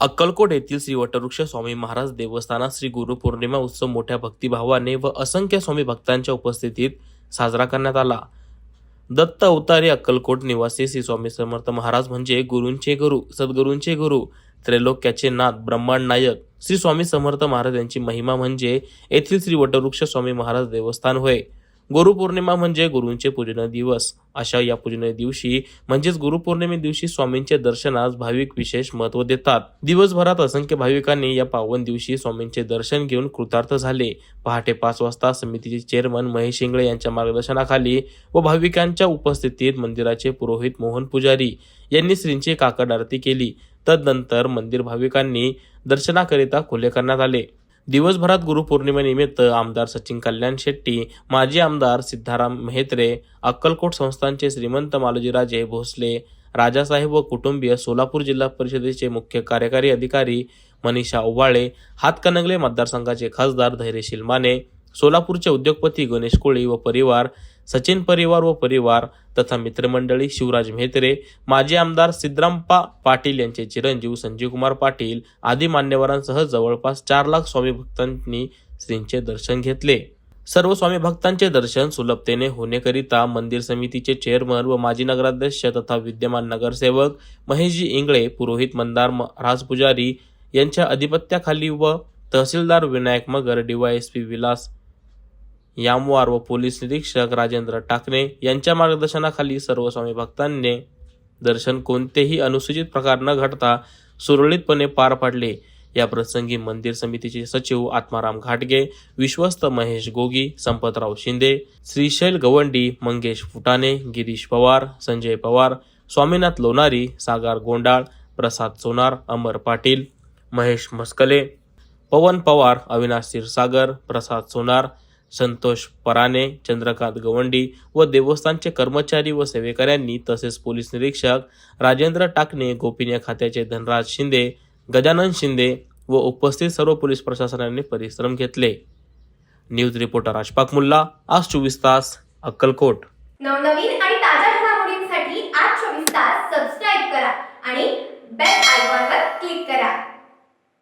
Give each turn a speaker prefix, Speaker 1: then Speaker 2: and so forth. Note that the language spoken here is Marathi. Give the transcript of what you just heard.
Speaker 1: अक्कलकोट येथील श्री वटवृक्ष स्वामी महाराज देवस्थानात श्री गुरुपौर्णिमा उत्सव मोठ्या भक्तिभावाने व असंख्य स्वामी भक्तांच्या उपस्थितीत साजरा करण्यात आला. दत्त अवतारी अक्कलकोट निवासी श्री स्वामी समर्थ महाराज म्हणजे गुरूंचे गुरु सद्गुरूंचे गुरु त्रैलोक्याचे नाथ ब्रह्मांड नायक. श्री स्वामी समर्थ महाराज यांची महिमा म्हणजे येथील श्री वटवृक्ष स्वामी महाराज देवस्थान होय. गुरुपौर्णिमा म्हणजे गुरूंचे पूजन दिवस. अशा या पूजन दिवशी म्हणजेच गुरुपौर्णिमे दिवशी स्वामींचे दर्शनास भाविक विशेष महत्त्व देतात. दिवसभरात असंख्य भाविकांनी या पावन दिवशी स्वामींचे दर्शन घेऊन कृतार्थ झाले. पहाटे पाच वाजता समितीचे चेअरमन महेश इंगळे यांच्या मार्गदर्शनाखाली व भाविकांच्या उपस्थितीत मंदिराचे पुरोहित मोहन पुजारी यांनी श्रींची काकड आरती केली. तदनंतर मंदिर भाविकांनी दर्शनाकरिता खुले करण्यात आले. दिवसभरात गुरुपौर्णिमेनिमित्त आमदार सचिन कल्याण शेट्टी माजी आमदार सिद्धाराम मेहत्रे अक्कलकोट संस्थांचे श्रीमंत मालोजीराजे भोसले राजासाहेब व कुटुंबीय सोलापूर जिल्हा परिषदेचे मुख्य कार्यकारी अधिकारी मनीषा ओवाळे हातकणंगले मतदारसंघाचे खासदार धैर्यशील माने सोलापूरचे उद्योगपती गणेश कोळी व परिवार सचिन परिवार व परिवार तथा मित्रमंडळी शिवराज मेहत्रे माजी आमदार सिद्धरामप्पा पाटील यांचे चिरंजीव संजीवकुमार पाटील आदी मान्यवरांसह जवळपास चार लाख स्वामी भक्तांनी श्रींचे दर्शन घेतले. सर्व स्वामी भक्तांचे दर्शन सुलभतेने होण्याकरिता मंदिर समितीचे चेअरमन व माजी नगराध्यक्ष तथा विद्यमान नगरसेवक महेशजी इंगळे पुरोहित मंदार म- राजपुजारी यांच्या अधिपत्याखाली व तहसीलदार विनायक मगर डीवायएसपी विलास यामवार व पोलीस निरीक्षक राजेंद्र टाकणे यांच्या मार्गदर्शनाखाली सर्व स्वामी भक्तांनी दर्शन कोणतेही अनुसूचित प्रकार न घडता सुरळीतपणे पार पाडले. या प्रसंगी मंदिर समितीचे सचिव आत्माराम घाटगे विश्वस्त महेश गोगी संपतराव शिंदे श्रीशैल गवंडी मंगेश फुटाणे गिरीश पवार संजय पवार स्वामीनाथ लोणारी सागर गोंडाळ प्रसाद सोनार अमर पाटील महेश मस्कले पवन पवार अविनाश क्षीरसागर प्रसाद सोनार संतोष पराने चंद्रकांत गवंडी व देवस्थानचे कर्मचारी व सेवेकऱ्यांनी तसेच पोलीस निरीक्षक राजेंद्र टाकणे गोपनीय खात्याचे धनराज शिंदे गजानन शिंदे व उपस्थित सर्व पोलीस प्रशासनाने परिश्रम घेतले. न्यूज रिपोर्टर अशफाक मुल्ला आज चोवीस तास अक्कलकोट.
Speaker 2: नवनवीन आणि ताज्या घडामोडींसाठी आज चोवीस तास सबस्क्राईब करा आणि बेल आयकॉन